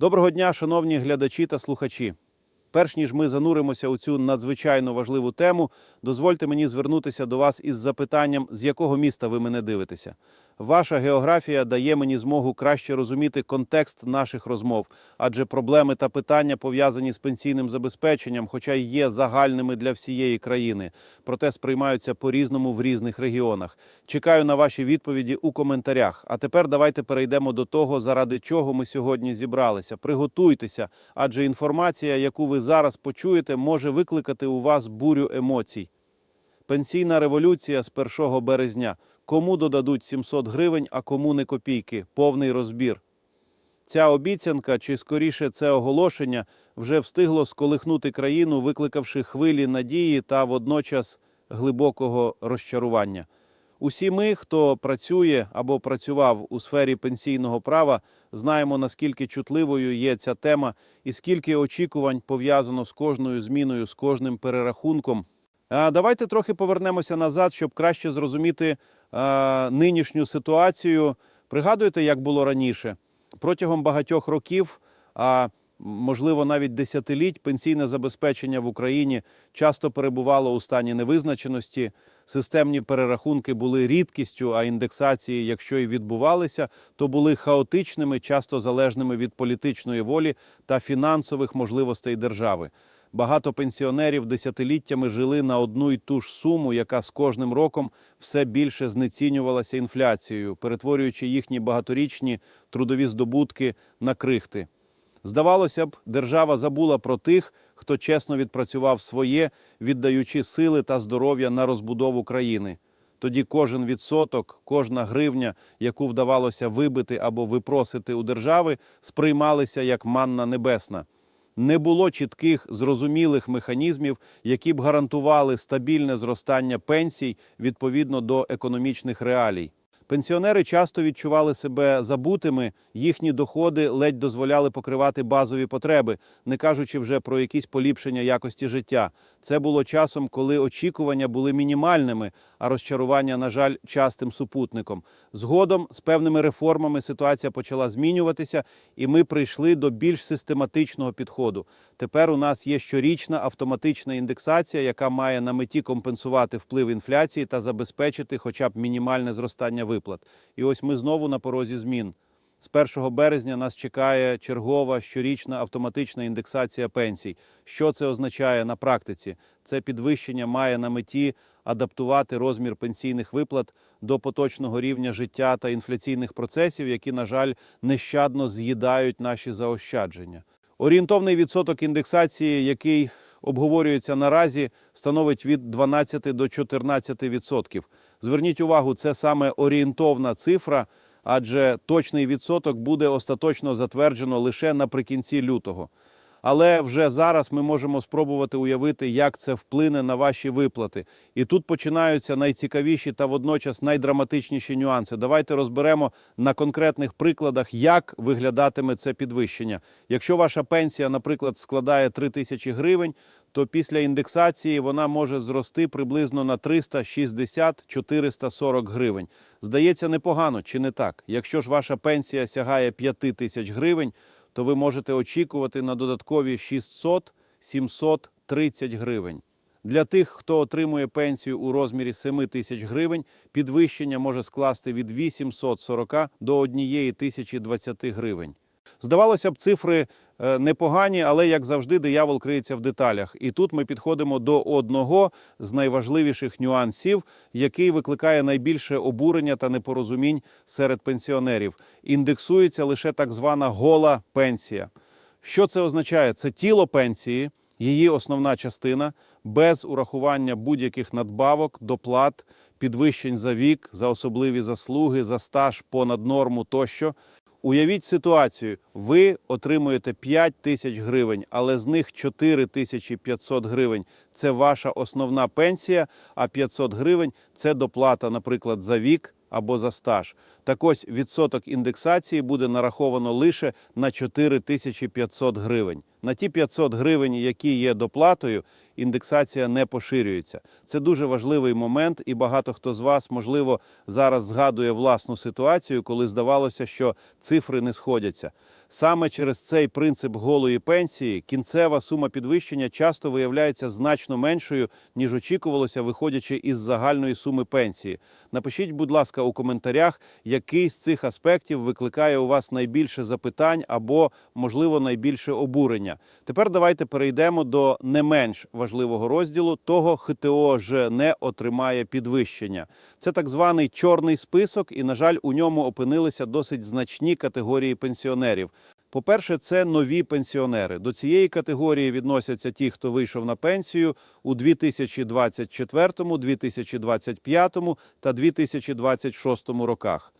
Доброго дня, шановні глядачі та слухачі. Перш ніж ми зануримося у цю надзвичайно важливу тему, дозвольте мені звернутися до вас із запитанням, з якого міста ви мене дивитеся. Ваша географія дає мені змогу краще розуміти контекст наших розмов, адже проблеми та питання пов'язані з пенсійним забезпеченням, хоча й є загальними для всієї країни, проте сприймаються по-різному в різних регіонах. Чекаю на ваші відповіді у коментарях. А тепер давайте перейдемо до того, заради чого ми сьогодні зібралися. Приготуйтеся, адже інформація, яку ви зараз почуєте, може викликати у вас бурю емоцій. Пенсійна революція з 1 березня. Кому додадуть 700 гривень, а кому не копійки. Повний розбір. Ця обіцянка, чи скоріше це оголошення, вже встигло сколихнути країну, викликавши хвилі надії та водночас глибокого розчарування. Усі ми, хто працює або працював у сфері пенсійного права, знаємо, наскільки чутливою є ця тема і скільки очікувань пов'язано з кожною зміною, з кожним перерахунком. А давайте трохи повернемося назад, щоб краще зрозуміти нинішню ситуацію. Пригадуєте, як було раніше? Протягом багатьох років, а можливо навіть десятиліть, пенсійне забезпечення в Україні часто перебувало у стані невизначеності. Системні перерахунки були рідкістю, а індексації, якщо і відбувалися, то були хаотичними, часто залежними від політичної волі та фінансових можливостей держави. Багато пенсіонерів десятиліттями жили на одну й ту ж суму, яка з кожним роком все більше знецінювалася інфляцією, перетворюючи їхні багаторічні трудові здобутки на крихти. Здавалося б, держава забула про тих, хто чесно відпрацював своє, віддаючи сили та здоров'я на розбудову країни. Тоді кожен відсоток, кожна гривня, яку вдавалося вибити або випросити у держави, сприймалися як манна небесна. Не було чітких зрозумілих механізмів, які б гарантували стабільне зростання пенсій відповідно до економічних реалій. Пенсіонери часто відчували себе забутими, їхні доходи ледь дозволяли покривати базові потреби, не кажучи вже про якісь поліпшення якості життя. Це було часом, коли очікування були мінімальними, а розчарування, на жаль, частим супутником. Згодом з певними реформами ситуація почала змінюватися, і ми прийшли до більш систематичного підходу. Тепер у нас є щорічна автоматична індексація, яка має на меті компенсувати вплив інфляції та забезпечити хоча б мінімальне зростання виплат. І ось ми знову на порозі змін. З 1 березня нас чекає чергова щорічна автоматична індексація пенсій. Що це означає на практиці? Це підвищення має на меті адаптувати розмір пенсійних виплат до поточного рівня життя та інфляційних процесів, які, на жаль, нещадно з'їдають наші заощадження. Орієнтовний відсоток індексації, який обговорюється наразі, становить від 12 до 14 відсотків. Зверніть увагу, це саме орієнтовна цифра, адже точний відсоток буде остаточно затверджено лише наприкінці лютого. Але вже зараз ми можемо спробувати уявити, як це вплине на ваші виплати. І тут починаються найцікавіші та водночас найдраматичніші нюанси. Давайте розберемо на конкретних прикладах, як виглядатиме це підвищення. Якщо ваша пенсія, наприклад, складає 3 тисячі гривень, то після індексації вона може зрости приблизно на 360-440 гривень. Здається, непогано чи не так? Якщо ж ваша пенсія сягає 5 тисяч гривень, то ви можете очікувати на додаткові 600-730 гривень. Для тих, хто отримує пенсію у розмірі 7 тисяч гривень, підвищення може скласти від 840 до 1020 гривень. Здавалося б, цифри непогані, але як завжди, диявол криється в деталях. І тут ми підходимо до одного з найважливіших нюансів, який викликає найбільше обурення та непорозумінь серед пенсіонерів. Індексується лише так звана гола пенсія. Що це означає? Це тіло пенсії, її основна частина, без урахування будь-яких надбавок, доплат, підвищень за вік, за особливі заслуги, за стаж понад норму тощо. Уявіть ситуацію: ви отримуєте 5 тисяч гривень, але з них 4 тисячі 500 гривень це ваша основна пенсія, а 500 гривень це доплата, наприклад, за вік або за стаж. Так ось відсоток індексації буде нараховано лише на 4500 гривень. На ті 500 гривень, які є доплатою, індексація не поширюється. Це дуже важливий момент, і багато хто з вас, можливо, зараз згадує власну ситуацію, коли здавалося, що цифри не сходяться. Саме через цей принцип голої пенсії кінцева сума підвищення часто виявляється значно меншою, ніж очікувалося, виходячи із загальної суми пенсії. Напишіть, будь ласка, у коментарях, який з цих аспектів викликає у вас найбільше запитань або, можливо, найбільше обурення. Тепер давайте перейдемо до не менш важливого розділу того, ХТО ж не отримає підвищення. Це так званий чорний список, і, на жаль, у ньому опинилися досить значні категорії пенсіонерів. По-перше, це нові пенсіонери. До цієї категорії відносяться ті, хто вийшов на пенсію у 2024, 2025 та 2026 роках.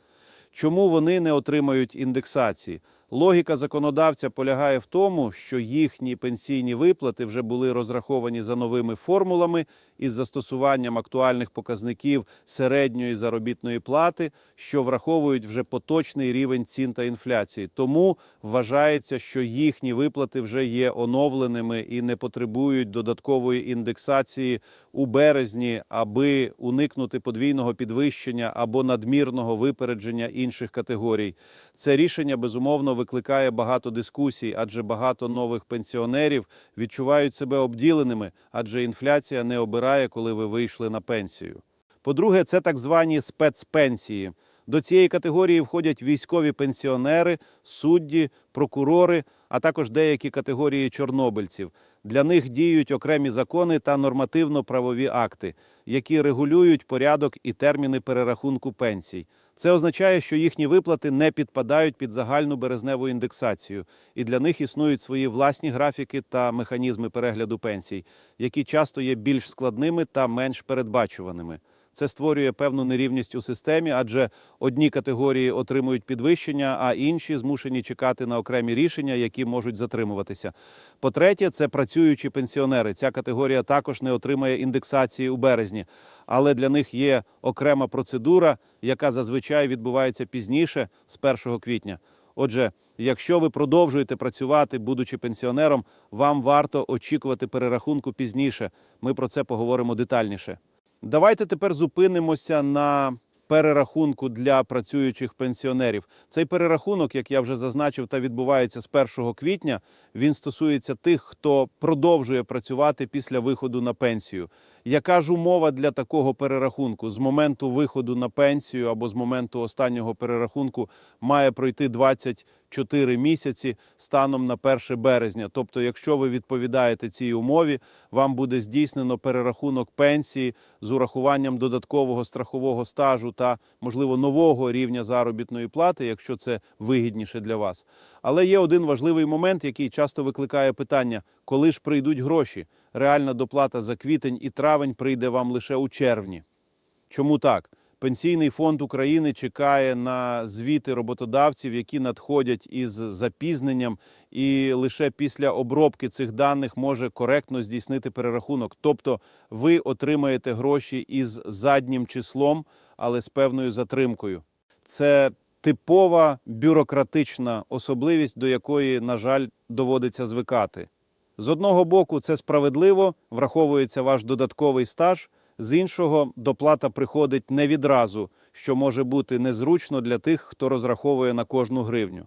Чому вони не отримають індексації? Логіка законодавця полягає в тому, що їхні пенсійні виплати вже були розраховані за новими формулами із застосуванням актуальних показників середньої заробітної плати, що враховують вже поточний рівень цін та інфляції. Тому вважається, що їхні виплати вже є оновленими і не потребують додаткової індексації у березні, аби уникнути подвійного підвищення або надмірного випередження інших категорій. Це рішення безумовно викликає багато дискусій, адже багато нових пенсіонерів відчувають себе обділеними, адже інфляція не обирає, коли ви вийшли на пенсію. По-друге, це так звані спецпенсії. До цієї категорії входять військові пенсіонери, судді, прокурори, а також деякі категорії чорнобильців. Для них діють окремі закони та нормативно-правові акти, які регулюють порядок і терміни перерахунку пенсій. Це означає, що їхні виплати не підпадають під загальну березневу індексацію, і для них існують свої власні графіки та механізми перегляду пенсій, які часто є більш складними та менш передбачуваними. Це створює певну нерівність у системі, адже одні категорії отримують підвищення, а інші змушені чекати на окремі рішення, які можуть затримуватися. По-третє, це працюючі пенсіонери. Ця категорія також не отримає індексації у березні, але для них є окрема процедура, яка зазвичай відбувається пізніше, з 1 квітня. Отже, якщо ви продовжуєте працювати, будучи пенсіонером, вам варто очікувати перерахунку пізніше. Ми про це поговоримо детальніше. Давайте тепер зупинимося на перерахунку для працюючих пенсіонерів. Цей перерахунок, як я вже зазначив, та відбувається з 1 квітня. Він стосується тих, хто продовжує працювати після виходу на пенсію. Яка ж умова для такого перерахунку? З моменту виходу на пенсію або з моменту останнього перерахунку має пройти 24 місяці станом на 1 березня. Тобто, якщо ви відповідаєте цій умові, вам буде здійснено перерахунок пенсії з урахуванням додаткового страхового стажу та, можливо, нового рівня заробітної плати, якщо це вигідніше для вас. Але є один важливий момент, який часто викликає питання: коли ж прийдуть гроші? Реальна доплата за квітень і травень прийде вам лише у червні. Чому так? Пенсійний фонд України чекає на звіти роботодавців, які надходять із запізненням, і лише після обробки цих даних може коректно здійснити перерахунок. Тобто ви отримаєте гроші із заднім числом, але з певною затримкою. Це типова бюрократична особливість, до якої, на жаль, доводиться звикати. З одного боку, це справедливо, враховується ваш додатковий стаж. З іншого, доплата приходить не відразу, що може бути незручно для тих, хто розраховує на кожну гривню.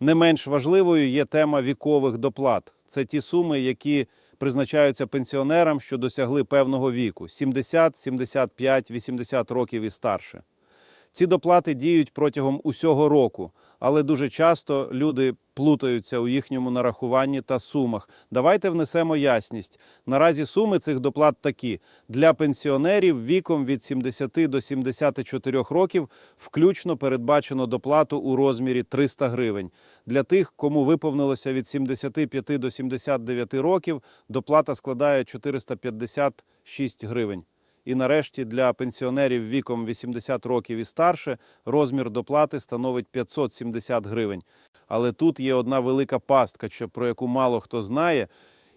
Не менш важливою є тема вікових доплат. Це ті суми, які призначаються пенсіонерам, що досягли певного віку 70, 75, 80 років і старше. Ці доплати діють протягом усього року, але дуже часто люди плутаються у їхньому нарахуванні та сумах. Давайте внесемо ясність. Наразі суми цих доплат такі: для пенсіонерів віком від 70 до 74 років включно передбачено доплату у розмірі 300 гривень. Для тих, кому виповнилося від 75 до 79 років, доплата складає 456 гривень. І нарешті для пенсіонерів віком 80 років і старше розмір доплати становить 570 гривень. Але тут є одна велика пастка, про яку мало хто знає,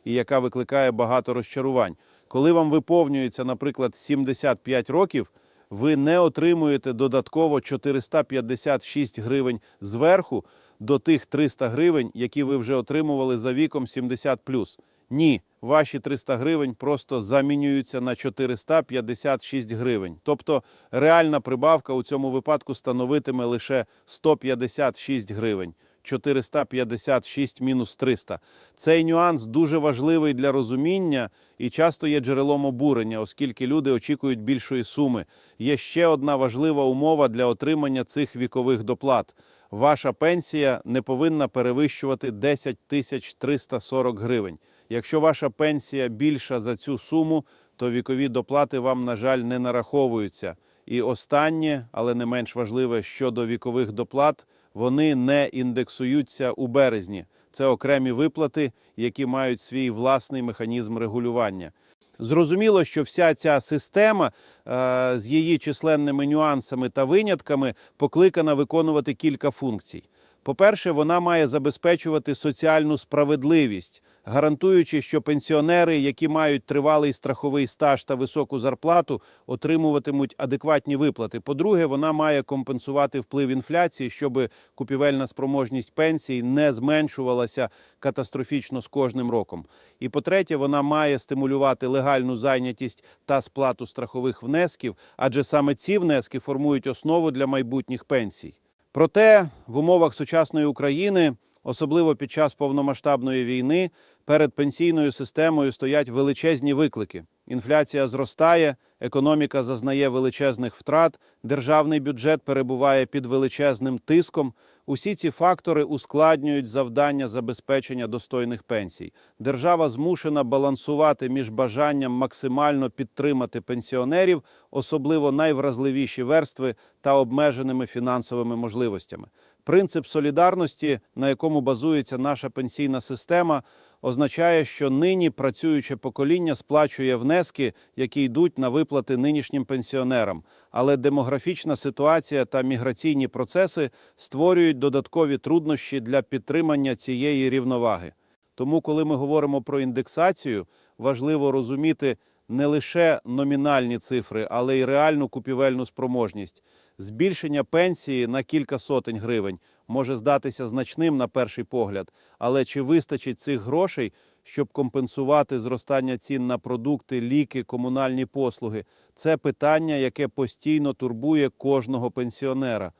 і яка викликає багато розчарувань. Коли вам виповнюється, наприклад, 75 років, ви не отримуєте додатково 456 гривень зверху. до тих 300 гривень, які ви вже отримували за віком 70+. Ні, ваші 300 гривень просто замінюються на 456 гривень. Тобто реальна прибавка у цьому випадку становитиме лише 156 гривень. 456 мінус 300. Цей нюанс дуже важливий для розуміння і часто є джерелом обурення, оскільки люди очікують більшої суми. Є ще одна важлива умова для отримання цих вікових доплат. Ваша пенсія не повинна перевищувати 10 тисяч 340 гривень. Якщо ваша пенсія більша за цю суму, то вікові доплати вам, на жаль, не нараховуються. І останнє, але не менш важливе щодо вікових доплат, вони не індексуються у березні. Це окремі виплати, які мають свій власний механізм регулювання. Зрозуміло, що вся ця система е, з її численними нюансами та винятками покликана виконувати кілька функцій. По-перше, вона має забезпечувати соціальну справедливість, гарантуючи, що пенсіонери, які мають тривалий страховий стаж та високу зарплату, отримуватимуть адекватні виплати. По-друге, вона має компенсувати вплив інфляції, щоб купівельна спроможність пенсій не зменшувалася катастрофічно з кожним роком. І по-третє, вона має стимулювати легальну зайнятість та сплату страхових внесків, адже саме ці внески формують основу для майбутніх пенсій. Проте в умовах сучасної України, особливо під час повномасштабної війни, перед пенсійною системою стоять величезні виклики. Інфляція зростає, економіка зазнає величезних втрат, державний бюджет перебуває під величезним тиском. Усі ці фактори ускладнюють завдання забезпечення достойних пенсій. Держава змушена балансувати між бажанням максимально підтримати пенсіонерів, особливо найвразливіші верстви та обмеженими фінансовими можливостями. Принцип солідарності, на якому базується наша пенсійна система, означає, що нині працююче покоління сплачує внески, які йдуть на виплати нинішнім пенсіонерам. Але демографічна ситуація та міграційні процеси створюють додаткові труднощі для підтримання цієї рівноваги. Тому, коли ми говоримо про індексацію, важливо розуміти не лише номінальні цифри, але й реальну купівельну спроможність. Збільшення пенсії на кілька сотень гривень може здатися значним на перший погляд, але чи вистачить цих грошей, щоб компенсувати зростання цін на продукти, ліки, комунальні послуги? Це питання, яке постійно турбує кожного пенсіонера.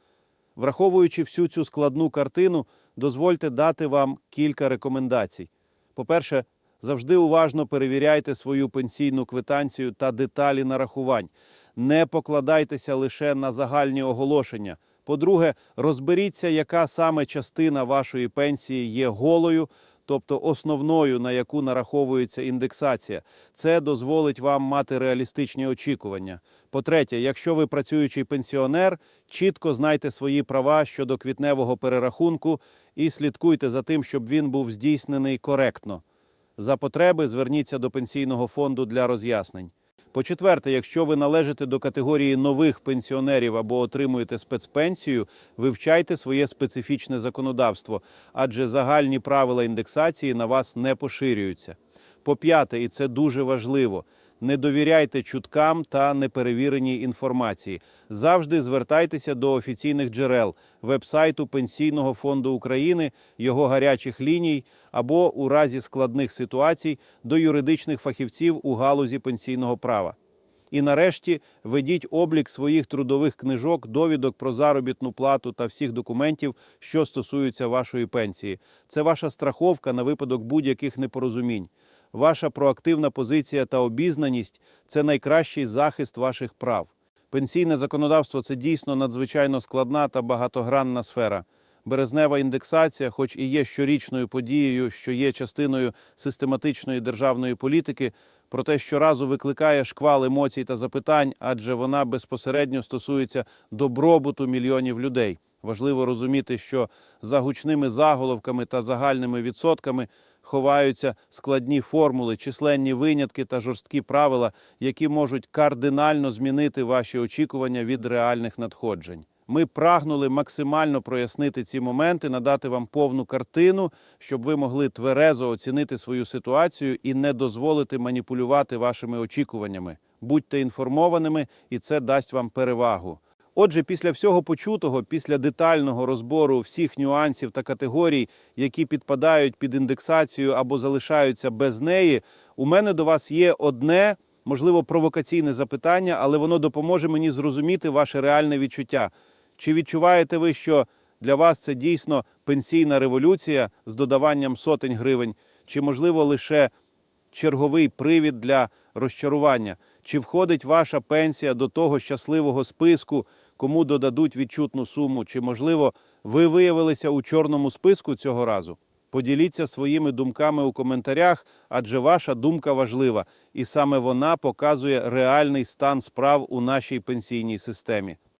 Враховуючи всю цю складну картину, дозвольте дати вам кілька рекомендацій. По-перше, завжди уважно перевіряйте свою пенсійну квитанцію та деталі нарахувань. Не покладайтеся лише на загальні оголошення. По-друге, розберіться, яка саме частина вашої пенсії є голою, тобто основною, на яку нараховується індексація. Це дозволить вам мати реалістичні очікування. По-третє, якщо ви працюючий пенсіонер, чітко знайте свої права щодо квітневого перерахунку і слідкуйте за тим, щоб він був здійснений коректно. За потреби зверніться до пенсійного фонду для роз'яснень. По-четверте, якщо ви належите до категорії нових пенсіонерів або отримуєте спецпенсію, вивчайте своє специфічне законодавство, адже загальні правила індексації на вас не поширюються. По-п'яте, і це дуже важливо, не довіряйте чуткам та неперевіреній інформації. Завжди звертайтеся до офіційних джерел вебсайту Пенсійного фонду України, його гарячих ліній або у разі складних ситуацій до юридичних фахівців у галузі пенсійного права. І нарешті ведіть облік своїх трудових книжок, довідок про заробітну плату та всіх документів, що стосуються вашої пенсії. Це ваша страховка на випадок будь-яких непорозумінь. Ваша проактивна позиція та обізнаність це найкращий захист ваших прав. Пенсійне законодавство це дійсно надзвичайно складна та багатогранна сфера. Березнева індексація, хоч і є щорічною подією, що є частиною систематичної державної політики, проте щоразу викликає шквал емоцій та запитань, адже вона безпосередньо стосується добробуту мільйонів людей. Важливо розуміти, що за гучними заголовками та загальними відсотками ховаються складні формули, численні винятки та жорсткі правила, які можуть кардинально змінити ваші очікування від реальних надходжень. Ми прагнули максимально прояснити ці моменти, надати вам повну картину, щоб ви могли тверезо оцінити свою ситуацію і не дозволити маніпулювати вашими очікуваннями. Будьте інформованими, і це дасть вам перевагу. Отже, після всього почутого, після детального розбору всіх нюансів та категорій, які підпадають під індексацію або залишаються без неї, у мене до вас є одне, можливо, провокаційне запитання, але воно допоможе мені зрозуміти ваше реальне відчуття. Чи відчуваєте ви, що для вас це дійсно пенсійна революція з додаванням сотень гривень, чи можливо лише черговий привід для розчарування? Чи входить ваша пенсія до того щасливого списку, кому додадуть відчутну суму? Чи, можливо, ви виявилися у чорному списку цього разу? Поділіться своїми думками у коментарях, адже ваша думка важлива, і саме вона показує реальний стан справ у нашій пенсійній системі.